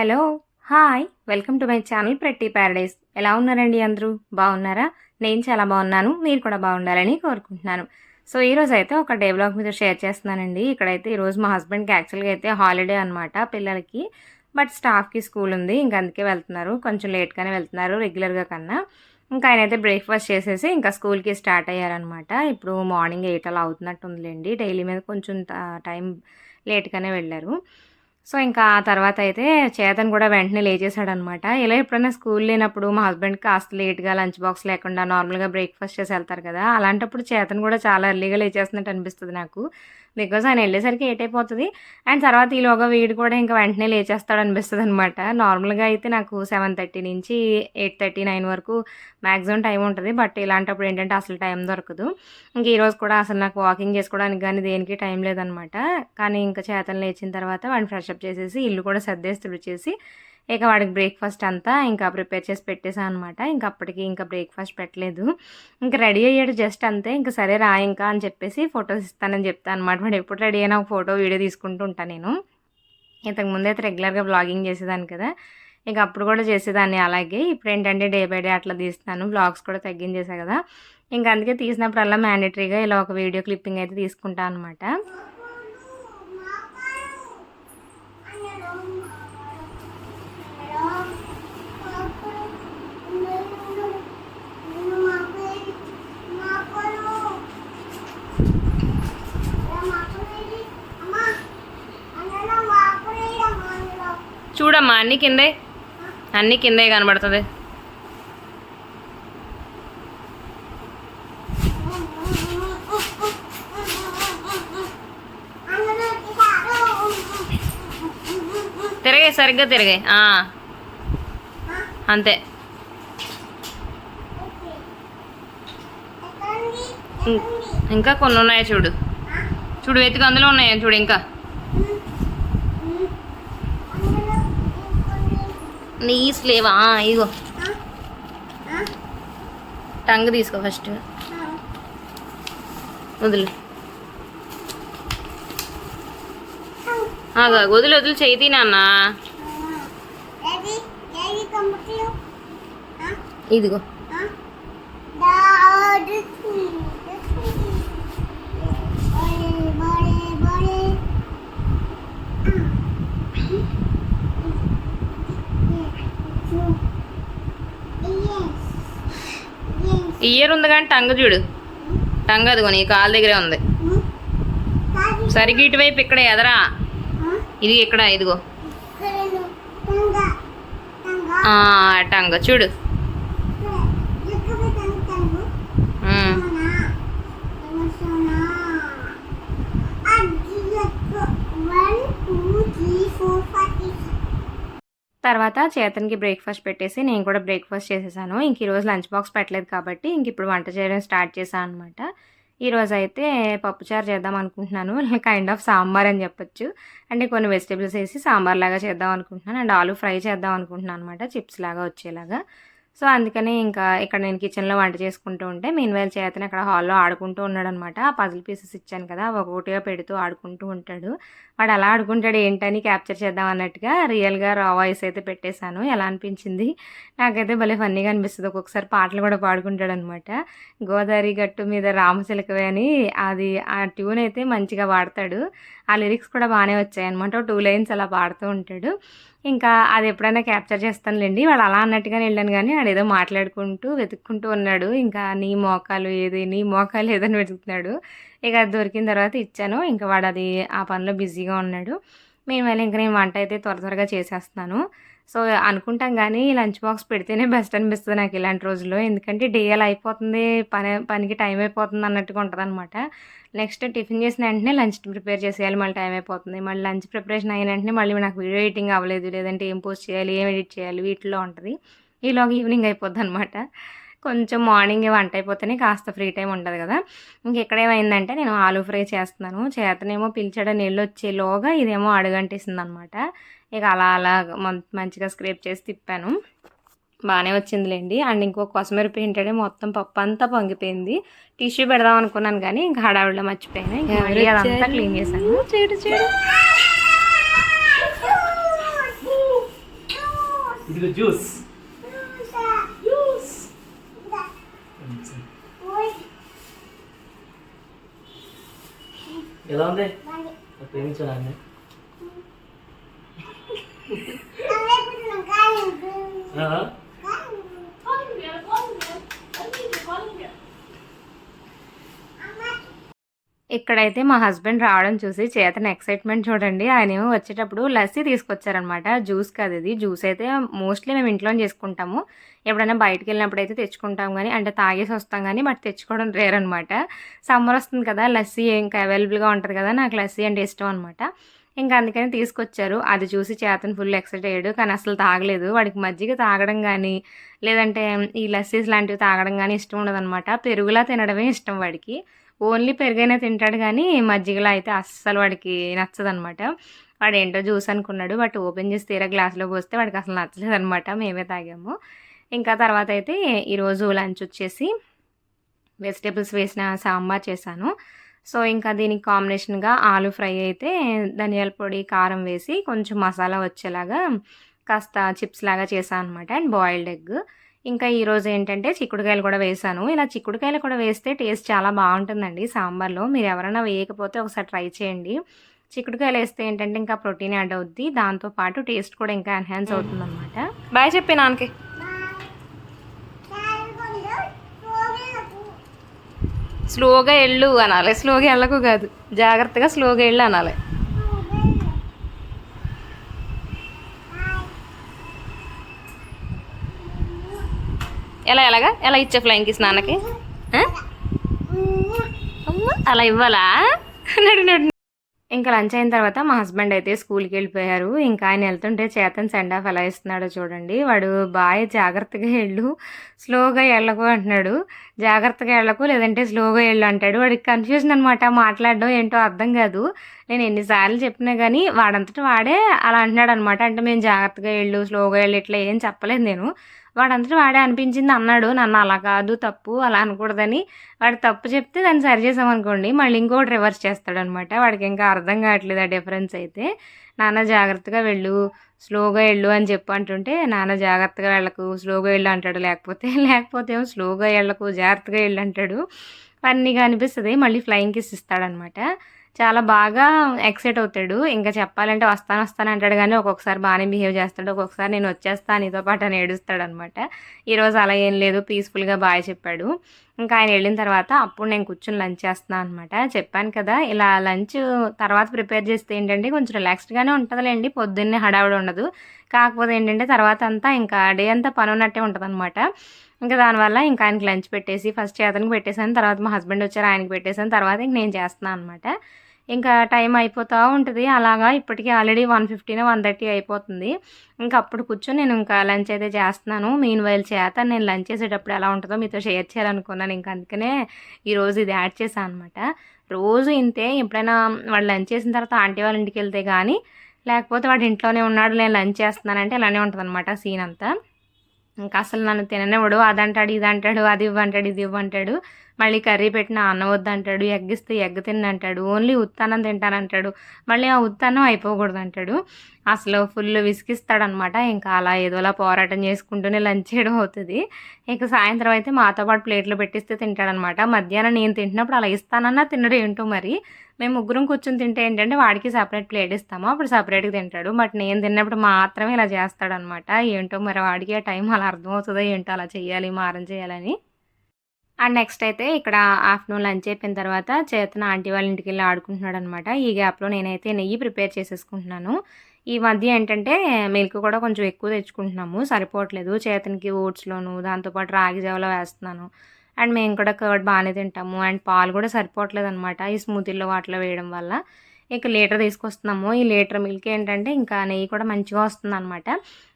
Hello hi. Welcome to my channel pretty paradise. ఎలా ఉన్నారండి అందరూ? బాగున్నారా? నేను చాలా బాగున్నాను. మీరు కూడా బాగుండాలని కోరుకుంటున్నాను. సో ఈరోజు అయితే ఒక డే బ్లాగ్ మీద షేర్ చేస్తున్నానండి. ఇక్కడైతే ఈరోజు మా హస్బెండ్కి యాక్చువల్గా అయితే హాలిడే అనమాట పిల్లలకి. బట్ స్టాఫ్కి స్కూల్ ఉంది. ఇంక అందుకే వెళ్తున్నారు. కొంచెం లేట్గానే వెళ్తున్నారు రెగ్యులర్గా కన్నా. ఇంకా ఆయన అయితే బ్రేక్ఫాస్ట్ చేసేసి ఇంకా స్కూల్కి స్టార్ట్ అయ్యారనమాట ఇప్పుడు మార్నింగ్ ఎయిట్ అలా అవుతున్నట్టు ఉందిలేండి డైలీ మీద కొంచెం టైం లేట్గానే వెళ్ళారు. సో ఇంకా ఆ తర్వాత అయితే చేతన్ కూడా వెంటనే లేచేసాడు అనమాట ఇలా ఎప్పుడైనా స్కూల్ లేనప్పుడు మా హస్బెండ్కి కాస్త లేట్గా లంచ్ బాక్స్ లేకుండా నార్మల్గా బ్రేక్ఫాస్ట్ చేసి వెళ్తారు కదా అలాంటప్పుడు చేతన్ కూడా చాలా ఎర్లీగా లేచేస్తున్నట్టు అనిపిస్తుంది నాకు. బికాజ్ ఆయన వెళ్ళేసరికి ఎయిట్ అయిపోతుంది అండ్ తర్వాత ఈలోగా వీడు కూడా ఇంకా వెంటనే లేచేస్తాడు అనిపిస్తుంది అనమాట నార్మల్గా అయితే నాకు సెవెన్ థర్టీ నుంచి ఎయిట్ థర్టీ నైన్ వరకు మ్యాక్సిమం టైం ఉంటుంది. బట్ ఇలాంటప్పుడు ఏంటంటే అసలు టైం దొరకదు. ఇంక ఈరోజు కూడా అసలు నాకు వాకింగ్ చేసుకోవడానికి కానీ దేనికి టైం లేదనమాట. కానీ ఇంకా చేతను లేచిన తర్వాత వాడిని ఫ్రెష్ అప్ చేసేసి ఇల్లు కూడా సర్దేసి తుడిచేసి ఇక వాడికి బ్రేక్ఫాస్ట్ అంతా ఇంకా ప్రిపేర్ చేసి పెట్టేశాను అనమాట ఇంకా అప్పటికి ఇంకా బ్రేక్ఫాస్ట్ పెట్టలేదు. ఇంకా రెడీ అయ్యాడు జస్ట్ అంతే. ఇంకా సరే రా ఇంకా అని చెప్పేసి ఫొటోస్ ఇస్తానని చెప్తాను అనమాట వాడు ఎప్పుడు రెడీ అయినా ఒక ఫోటో వీడియో తీసుకుంటూ ఉంటాను నేను. ఇంతకు ముందు అయితే రెగ్యులర్గా బ్లాగింగ్ చేసేదాన్ని కదా. ఇక అప్పుడు కూడా చేసేదాన్ని అలాగే. ఇప్పుడు ఏంటంటే డే బై డే అట్లా తీస్తాను బ్లాగ్స్ కూడా తగ్గించేసా కదా. ఇంకా అందుకే తీసినప్పుడల్లా మ్యాండేటరీగా ఇలా ఒక వీడియో క్లిప్పింగ్ అయితే తీసుకుంటాను అనమాట చూడమ్మా అన్ని కిందే. అన్ని కిందే కనబడుతుంది. తిరగే సరిగ్గా తిరగే. ఆ. అంతే. ఇంకా కొన్ని ఉన్నాయి చూడు. చూడు వెతుకు అందులో ఉన్నాయి చూడు ఇంకా. నీస్ లేవా ఇగో. టంగ్ తీసుకో ఫస్ట్. వదులు. ఆగా వదిలి వదిలి. చేయి నాన్న ఇదిగో. ఇయర్ ఉంది కానీ టంగ్ చూడు. టంగ్ అదిగో నీ కాలు దగ్గరే ఉంది. సరిగ్గా ఇటువైపు ఇక్కడ ఎదరా. ఇది ఇక్కడ ఇదిగో. ఆ, టంగ్. చూడు. తర్వాత చేతన్కి బ్రేక్ఫాస్ట్ పెట్టేసి నేను కూడా బ్రేక్ఫాస్ట్ చేసేసాను. ఇంక ఈరోజు లంచ్ బాక్స్ పెట్టలేదు కాబట్టి ఇంక ఇప్పుడు వంట చేయడం స్టార్ట్ చేశాను అనమాట ఈరోజు అయితే పప్పుచారు చేద్దాం అనుకుంటున్నాను. కైండ్ ఆఫ్ సాంబార్ అని చెప్పొచ్చు. అంటే కొన్ని వెజిటేబుల్స్ వేసి సాంబార్ లాగా చేద్దాం అనుకుంటున్నాను. అండ్ ఆలు ఫ్రై చేద్దాం అనుకుంటున్నాను అనమాట చిప్స్ లాగా వచ్చేలాగా. సో అందుకని ఇంకా ఇక్కడ నేను కిచెన్లో వంట చేసుకుంటూ ఉంటే మీన్ వేల్ చేతనే అక్కడ హాల్లో ఆడుకుంటూ ఉన్నాడు అనమాట ఆ పజిల్ పీసెస్ ఇచ్చాను కదా ఒక్కొక్కటిగా పెడుతూ ఆడుకుంటూ ఉంటాడు. వాడు అలా ఆడుకుంటాడు ఏంటని క్యాప్చర్ చేద్దాం అన్నట్టుగా రియల్గా రా వాయిస్ అయితే పెట్టేశాను. ఎలా అనిపించింది? నాకైతే భలే ఫన్నీగా అనిపిస్తుంది. ఒక్కొక్కసారి పాటలు కూడా పాడుకుంటాడు అనమాట గోదావరి గట్టు మీద రామచిలకవే అని అది ఆ ట్యూన్ అయితే మంచిగా పాడతాడు ఆ లిరిక్స్ కూడా బాగానే వచ్చాయన్నమాట. టూ లైన్స్ అలా పాడుతూ ఉంటాడు. ఇంకా అది ఎప్పుడైనా క్యాప్చర్ చేస్తానులేండి. వాడు అలా అన్నట్టుగానే వెళ్ళాను కానీ వాడు ఏదో మాట్లాడుకుంటూ వెతుక్కుంటూ ఉన్నాడు. ఇంకా నీ మోకాలు ఏది నీ మోకాలు ఏదని వెతుకుతున్నాడు. ఇక అది దొరికిన తర్వాత ఇచ్చాను. ఇంకా వాడు అది ఆ పనిలో బిజీగా ఉన్నాడు. మేము వెళ్ళి ఇంకా నేను వంట అయితే త్వర త్వరగా చేసేస్తున్నాను. సో అనుకుంటాం కానీ లంచ్ బాక్స్ పెడితేనే బెస్ట్ అనిపిస్తుంది నాకు ఇలాంటి రోజుల్లో. ఎందుకంటే డే అలా అయిపోతుంది పని పనికి టైం అయిపోతుంది అన్నట్టుగా ఉంటుంది అనమాట నెక్స్ట్ టిఫిన్ చేసిన వెంటనే లంచ్ ప్రిపేర్ చేసేయాలి మళ్ళీ టైం అయిపోతుంది. మళ్ళీ లంచ్ ప్రిపరేషన్ అయిన వెంటనే మళ్ళీ నాకు వీడియో ఎడిటింగ్ అవ్వలేదు లేదంటే ఏం పోస్ట్ చేయాలి ఏం ఎడిట్ చేయాలి వీటిలో ఉంటుంది. ఈలోగా ఈవినింగ్ అయిపోద్ది అనమాట కొంచెం మార్నింగ్ వంట అయిపోతేనే కాస్త ఫ్రీ టైం ఉంటుంది కదా. ఇంకెక్కడేమైందంటే నేను ఆలూ ఫ్రై చేస్తున్నాను. చేతనేమో పిలిచాడు నీళ్ళు వచ్చేలోగా ఇదేమో అడుగంటేసింది అనమాట ఇక అలా అలా మం- మంచిగా స్క్రేప్ చేసి తిప్పాను. బాగానే వచ్చిందిలేండి. అండ్ ఇంకో కొసమెరుపు ఏంటంటే మొత్తం పప్పు అంతా పొంగిపోయింది. టిష్యూ పెడదాం అనుకున్నాను కానీ ఇంకా హడావిడిలో మర్చిపోయాను. ఇంకా మళ్ళీ అదంతా క్లీన్ చేశాను. చూడు చూడు. ఇదిగో జ్యూస్ జ్యూస్ ఎలా ఉంది? ప్రేమించాలండి ఇక్కడైతే మా హస్బెండ్ రావడం చూసి చేతన ఎక్సైట్మెంట్ చూడండి. ఆయన ఏమో వచ్చేటప్పుడు లస్సీ తీసుకొచ్చారనమాట జ్యూస్ కాదు ఇది. జ్యూస్ అయితే మోస్ట్లీ మేము ఇంట్లో చేసుకుంటాము. ఎప్పుడైనా బయటకు వెళ్ళినప్పుడు అయితే తెచ్చుకుంటాం కానీ అంటే తాగేసి వస్తాం కానీ బట్ తెచ్చుకోవడం రేర్ అనమాట సమ్మర్ వస్తుంది కదా లస్సీ ఇంకా అవైలబుల్గా ఉంటుంది కదా నాకు లస్సీ అంటే ఇష్టం అనమాట ఇంకా అందుకని తీసుకొచ్చారు. అది చూసి చేతను ఫుల్ ఎక్సైట్ అయ్యాడు. కానీ అసలు తాగలేదు. వాడికి మజ్జిగ తాగడం కానీ లేదంటే ఈ లస్సీస్ లాంటివి తాగడం కానీ ఇష్టం ఉండదన్నమాట. పెరుగులా తినడమే ఇష్టం వాడికి. ఓన్లీ పెరుగైనా తింటాడు కానీ మజ్జిగలో అయితే అస్సలు వాడికి నచ్చదనమాట వాడు ఏంటో జ్యూస్ అనుకున్నాడు. బట్ ఓపెన్ చేసి తీరా గ్లాస్లో పోస్తే వాడికి అసలు నచ్చలేదు అనమాట మేమే తాగాము. ఇంకా తర్వాత అయితే ఈరోజు లంచ్ వచ్చేసి వెజిటేబుల్స్ వేసిన సాంబార్ చేశాను. సో ఇంకా దీనికి కాంబినేషన్గా ఆలు ఫ్రై అయితే ధనియాల పొడి కారం వేసి కొంచెం మసాలా వచ్చేలాగా కాస్త చిప్స్ లాగా చేశాను అనమాట అండ్ బాయిల్డ్ ఎగ్. ఇంకా ఈరోజు ఏంటంటే చిక్కుడుకాయలు కూడా వేసాను ఇలా చిక్కుడుకాయలు కూడా వేస్తే టేస్ట్ చాలా బాగుంటుందండి సాంబార్లో. మీరు ఎవరైనా వేయకపోతే ఒకసారి ట్రై చేయండి. చిక్కుడుకాయలు వేస్తే ఏంటంటే ఇంకా ప్రోటీన్ యాడ్ అవుద్ది. దాంతోపాటు టేస్ట్ కూడా ఇంకా ఎన్హాన్స్ అవుతుంది అనమాట బాయ్ చెప్పి నాన్నకి. స్లోగా వెళ్ళు అనాలి. స్లోగా వెళ్ళకు కాదు. జాగ్రత్తగా స్లోగా వెళ్ళు అనాలి. ఎలా ఎలాగా? ఎలా ఇచ్చే ఫ్లైంగ్ కిస్ నాన్నకి అలా ఇవ్వాలా? నడు నడు. ఇంకా లంచ్ అయిన తర్వాత మా హస్బెండ్ అయితే స్కూల్కి వెళ్ళిపోయారు. ఇంకా ఆయన వెళ్తుంటే చేతన్ సెండ్ ఆఫ్ ఎలా ఇస్తున్నాడో చూడండి. వాడు బాగా జాగ్రత్తగా వెళ్ళు స్లోగా వెళ్ళకు అంటున్నాడు. జాగ్రత్తగా వెళ్ళకు లేదంటే స్లోగా వెళ్ళు అంటాడు. వాడికి కన్ఫ్యూజన్ అనమాట మాట్లాడడం ఏంటో అర్థం కాదు. నేను ఎన్నిసార్లు చెప్పినా కానీ వాడంతటా వాడే అలా అంటున్నాడు అనమాట అంటే మేము జాగ్రత్తగా వెళ్ళు స్లోగా వెళ్ళు ఇట్లా ఏం చెప్పలేదు నేను. వాడంతటా వాడే అనిపించింది అన్నాడు. నన్ను అలా కాదు తప్పు అలా అనకూడదని వాడు తప్పు చెప్తే దాన్ని సరి చేసామనుకోండి మళ్ళీ ఇంకోటి రివర్స్ చేస్తాడనమాట. వాడికి ఇంకా అర్థం కావట్లేదు ఆ డిఫరెన్స్ అయితే. నాన్న జాగ్రత్తగా వెళ్ళు స్లోగా వెళ్ళు అని చెప్పు అంటుంటే నాన్న జాగ్రత్తగా వెళ్ళకు స్లోగా వెళ్ళు అంటాడు. లేకపోతే లేకపోతే ఏమో స్లోగా వెళ్ళకు జాగ్రత్తగా వెళ్ళు అంటాడు. ఫన్నీగా అనిపిస్తుంది. మళ్ళీ ఫ్లయింగ్ కిస్ ఇస్తాడనమాట. చాలా బాగా ఎక్సైట్ అవుతాడు. ఇంకా చెప్పాలంటే వస్తాను వస్తాను అంటాడు కానీ ఒక్కొక్కసారి బాగానే బిహేవ్ చేస్తాడు. ఒక్కొక్కసారి నేను వచ్చేస్తాను నీతో పాటు అని ఏడుస్తాడు అనమాట ఈరోజు అలా ఏం లేదు పీస్ఫుల్గా బాగా చెప్పాడు. ఇంకా ఆయన వెళ్ళిన తర్వాత అప్పుడు నేను కూర్చొని లంచ్ చేస్తున్నాను అనమాట చెప్పాను కదా ఇలా లంచ్ తర్వాత ప్రిపేర్ చేస్తే ఏంటంటే కొంచెం రిలాక్స్డ్గానే ఉంటుందిలేండి పొద్దున్నే హడావుడి ఉండదు. కాకపోతే ఏంటంటే తర్వాత అంతా ఇంకా డే అంతా పని ఉన్నట్టే ఉంటుంది అనమాట ఇంకా దానివల్ల ఇంకా ఆయనకి లంచ్ పెట్టేసి ఫస్ట్ అతనికి పెట్టేశాను తర్వాత మా హస్బెండ్ వచ్చారు ఆయనకి పెట్టేశాను తర్వాత ఇంక నేను చేస్తున్నాను అనమాట ఇంకా టైం అయిపోతూ ఉంటుంది. అలాగా ఇప్పటికీ already one fifteen one thirty అయిపోతుంది. ఇంకా అప్పుడు కూర్చొని నేను ఇంకా లంచ్ అయితే చేస్తున్నాను. మీన్ వైల్ చేత నేను లంచ్ చేసేటప్పుడు ఎలా ఉంటుందో మీతో షేర్ చేయాలనుకున్నాను. ఇంకా అందుకనే ఈరోజు ఇది యాడ్ చేశాను అనమాట రోజు ఇంతే. ఎప్పుడైనా వాడు లంచ్ చేసిన తర్వాత ఆంటీ వాళ్ళ ఇంటికి వెళ్తే కానీ లేకపోతే వాడు ఇంట్లోనే ఉన్నాడు నేను లంచ్ చేస్తున్నానంటే ఇలానే ఉంటుంది అనమాట సీన్ అంతా. ఇంకా అసలు నన్ను తిననివ్వడు. అదంటాడు ఇది అంటాడు అది ఇవ్వంటాడు ఇది ఇవ్వంటాడు. మళ్ళీ కర్రీ పెట్టిన అన్నం వద్దంటాడు ఎగ్గిస్తే ఇస్తే ఎగ్ తిన్నంటాడు ఓన్లీ ఉత్తానం తింటానంటాడు మళ్ళీ ఆ ఉత్తానం అయిపోకూడదు అంటాడు అసలు ఫుల్ విసిగిస్తాడనమాట. ఇంకా అలా ఏదోలా పోరాటం చేసుకుంటూనే లంచ్ చేయడం అవుతుంది. ఇక సాయంత్రం అయితే మాతో పాటు ప్లేట్లో పెట్టిస్తే తింటాడనమాట. మధ్యాహ్నం నేను తింటున్నప్పుడు అలా ఇస్తానన్నా తినడు ఏంటో మరి. మేము ముగ్గురం కూర్చొని తింటే ఏంటంటే వాడికి సపరేట్ ప్లేట్ ఇస్తాము అప్పుడు సపరేట్గా తింటాడు. బట్ నేను తిన్నప్పుడు మాత్రమే ఇలా చేస్తాడనమాట. ఏంటో మరి వాడికి ఆ టైం అలా అర్థమవుతుందో ఏంటో అలా చేయాలి మారం చేయాలని. అండ్ నెక్స్ట్ అయితే ఇక్కడ ఆఫ్టర్నూన్ లంచ్ అయిపోయిన తర్వాత చేతన ఆంటీ వాళ్ళ ఇంటికి వెళ్ళి ఆడుకుంటున్నాడు అనమాట ఈ గ్యాప్లో నేనైతే నెయ్యి ప్రిపేర్ చేసేసుకుంటున్నాను. ఈ మధ్య ఏంటంటే మిల్క్ కూడా కొంచెం ఎక్కువ తెచ్చుకుంటున్నాము. సరిపోవట్లేదు. చేతనికి ఓట్స్లోను దాంతోపాటు రాగి జావలో వేస్తున్నాను. అండ్ మేము కూడా కర్డ్ బాగానే తింటాము. అండ్ పాలు కూడా సరిపోవట్లేదు అనమాట ఈ స్మూతీల్లో వాటిలో వేయడం వల్ల. ఇక లీటర్ తీసుకొస్తున్నాము. ఈ లీటర్ మిల్క్ ఏంటంటే ఇంకా నెయ్యి కూడా మంచిగా వస్తుంది అనమాట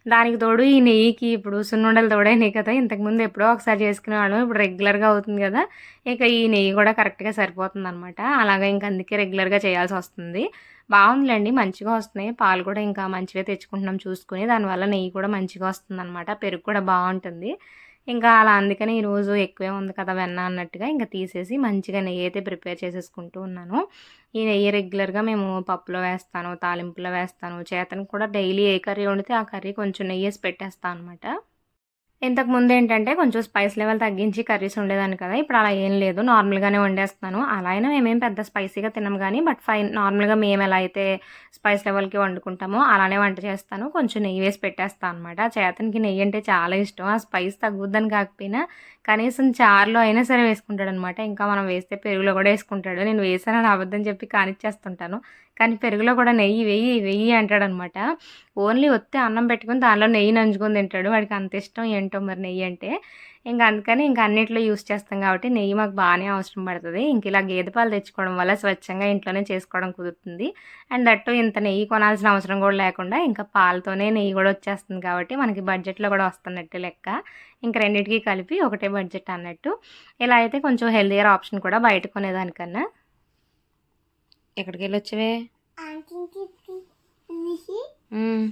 దానికి తోడు ఈ నెయ్యికి ఇప్పుడు సున్నుండలు తోడైనాయి కదా. ఇంతకుముందు ఎప్పుడో ఒకసారి చేసుకునే వాళ్ళం. ఇప్పుడు రెగ్యులర్గా అవుతుంది కదా. ఇక ఈ నెయ్యి కూడా కరెక్ట్గా సరిపోతుంది అనమాట అలాగే ఇంకా అందుకే రెగ్యులర్గా చేయాల్సి వస్తుంది. బాగుందిలేండి. మంచిగా వస్తున్నాయి. పాలు కూడా ఇంకా మంచిగా తెచ్చుకుంటున్నాం చూసుకుని. దానివల్ల నెయ్యి కూడా మంచిగా వస్తుంది అనమాట పెరుగు కూడా బాగుంటుంది. ఇంకా అలా అందుకని ఈరోజు ఎక్కువే ఉంది కదా వెన్న అన్నట్టుగా ఇంకా తీసేసి మంచిగా నెయ్యి అయితే ప్రిపేర్ చేసేసుకుంటూ ఉన్నాను. ఈ నెయ్యి రెగ్యులర్గా మేము పప్పులో వేస్తాను తాలింపులో వేస్తాను చేతను కూడా డైలీ ఏ కర్రీ వండితే ఆ కర్రీ కొంచెం నెయ్యి వేసి పెట్టేస్తాను అనమాట ఇంతకు ముందు ఏంటంటే కొంచెం స్పైస్ లెవెల్ తగ్గించి కర్రీస్ ఉండేదాన్ని కదా ఇప్పుడు అలా ఏం లేదు. నార్మల్గానే వండేస్తున్నాను. అలా అయినా మేమేం పెద్ద స్పైసీగా తినం కానీ బట్ ఫైన్ నార్మల్గా మేము ఎలా అయితే స్పైస్ లెవెల్కి వండుకుంటామో అలానే వంట చేస్తాను. కొంచెం నెయ్యి వేసి పెట్టేస్తాను అనమాట చేతనికి నెయ్యి అంటే చాలా ఇష్టం. ఆ స్పైస్ తగ్గుద్దని కాకపోయినా కనీసం చారులో అయినా సరే వేసుకుంటాడు అనమాట ఇంకా మనం వేస్తే పెరుగులో కూడా వేసుకుంటాడు. నేను వేసానని అబద్ధం చెప్పి కానిచ్చేస్తుంటాను. కానీ పెరుగులో కూడా నెయ్యి వెయ్యి వెయ్యి అంటాడు అనమాట ఓన్లీ వస్తే అన్నం పెట్టుకుని దానిలో నెయ్యి నంచుకొని తింటాడు. వాడికి అంత ఇష్టం ఏంటో మరి నెయ్యి అంటే. ఇంకా అందుకని ఇంకా అన్నిట్లో యూస్ చేస్తాం కాబట్టి నెయ్యి మాకు బాగానే అవసరం పడుతుంది. ఇంక ఇలా గేదె పాలు తెచ్చుకోవడం వల్ల స్వచ్ఛంగా ఇంట్లోనే చేసుకోవడం కుదురుతుంది. అండ్ దట్టు ఇంత నెయ్యి కొనాల్సిన అవసరం కూడా లేకుండా ఇంకా పాలతోనే నెయ్యి కూడా వచ్చేస్తుంది కాబట్టి మనకి బడ్జెట్లో కూడా వస్తున్నట్టు లెక్క. ఇంక రెండింటికి కలిపి ఒకటే బడ్జెట్ అన్నట్టు. ఇలా అయితే కొంచెం హెల్దియర్ ఆప్షన్ కూడా బయట కొనేదానికన్నా. ఎక్కడికి వెళ్ళి వచ్చేవే ఉమ్,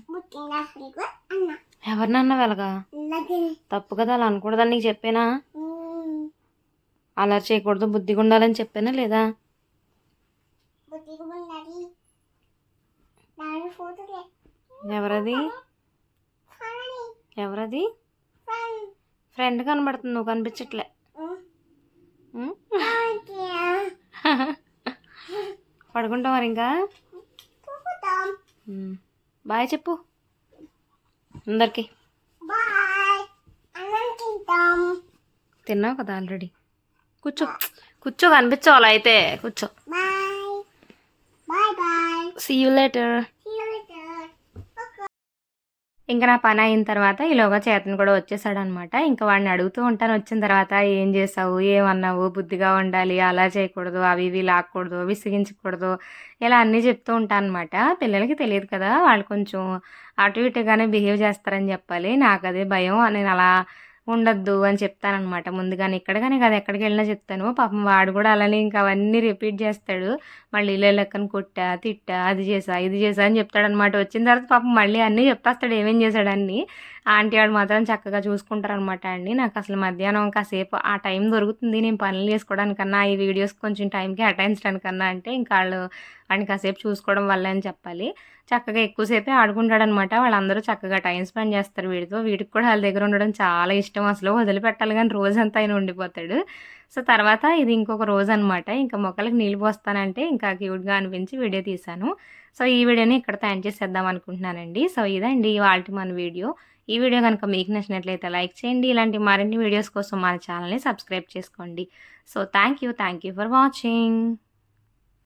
ఎవరినన్నా వెళ్ళగా? తప్పు కదా అలా అనకూడదని నీకు చెప్పానా? అలా చేయకూడదు బుద్ధిగా ఉండాలని చెప్పానా లేదా? ఎవరది? ఎవరది? ఫ్రెండ్ కనబడుతుంది నువ్వు కనిపించట్లే. పడుకుంటావు మరి ఇంకా. బాయ్ చెప్పు. అందరికి. తిన్నావు కదా ఆల్రెడీ. కూర్చో. కూర్చో కనిపించావు అలా అయితే. కూర్చో. సీ యూ లేటర్ ఇంకా నా పని అయిన తర్వాత ఈలోగా చేతను కూడా వచ్చేసాడు అనమాట ఇంకా వాడిని అడుగుతూ ఉంటాను వచ్చిన తర్వాత ఏం చేసావు? ఏమన్నావు? బుద్ధిగా ఉండాలి అలా చేయకూడదు అవి ఇవి లాక్కూడదు విసిగించకూడదు ఇలా అన్నీ చెప్తూ ఉంటాను అనమాట పిల్లలకి తెలియదు కదా వాళ్ళు కొంచెం అటు ఇటుగానే బిహేవ్ చేస్తారని చెప్పాలి. నాకు అదే భయం నేను అలా ఉండొద్దు అని చెప్తానమాట ముందుగానే ఇక్కడ కానీ కదా ఎక్కడికి వెళ్ళినా చెప్తాను. పాపం వాడు కూడా అలానే ఇంకా అవన్నీ రిపీట్ చేస్తాడు. మళ్ళీ ఇల్లు లెక్కన కొట్టా తిట్టా అది చేసా ఇది చేసా అని చెప్తాడనమాట వచ్చిన తర్వాత పాపం మళ్ళీ అన్నీ చెప్పేస్తాడు ఏమేం చేశాడన్ని ఆంటీ వాడు మాత్రం చక్కగా చూసుకుంటారనమాట అండి. నాకు అసలు మధ్యాహ్నం కాసేపు ఆ టైం దొరుకుతుంది. నేను పనులు చేసుకోవడానికన్నా ఈ వీడియోస్ కొంచెం టైంకి అటాయించడానికన్నా అంటే ఇంకా వాళ్ళు వాడిని కాసేపు చూసుకోవడం వల్ల అని చెప్పాలి. చక్కగా ఎక్కువసేపే ఆడుకుంటాడనమాట. వాళ్ళందరూ చక్కగా టైం స్పెండ్ చేస్తారు వీడితో. వీడికి కూడా వాళ్ళ దగ్గర ఉండడం చాలా ఇష్టం. అసలు వదిలిపెట్టాలి కానీ రోజంతా ఆయన ఉండిపోతాడు. సో తర్వాత ఇది ఇంకొక రోజు అనమాట ఇంకా మొక్కలకు నీళ్ళు పోస్తానంటే ఇంకా క్యూట్గా అనిపించి వీడియో తీశాను. సో ఈ వీడియోని ఇక్కడ తయారు చేసేద్దాం అనుకుంటున్నానండి. సో ఇదండి వాళ్ళకి మన వీడియో. ఈ వీడియో కనుక మీకు నచ్చినట్లయితే లైక్ చేయండి. ఇలాంటి మరిన్ని వీడియోస్ కోసం మన ఛానల్ని సబ్స్క్రైబ్ చేసుకోండి. So thank you thank you for watching.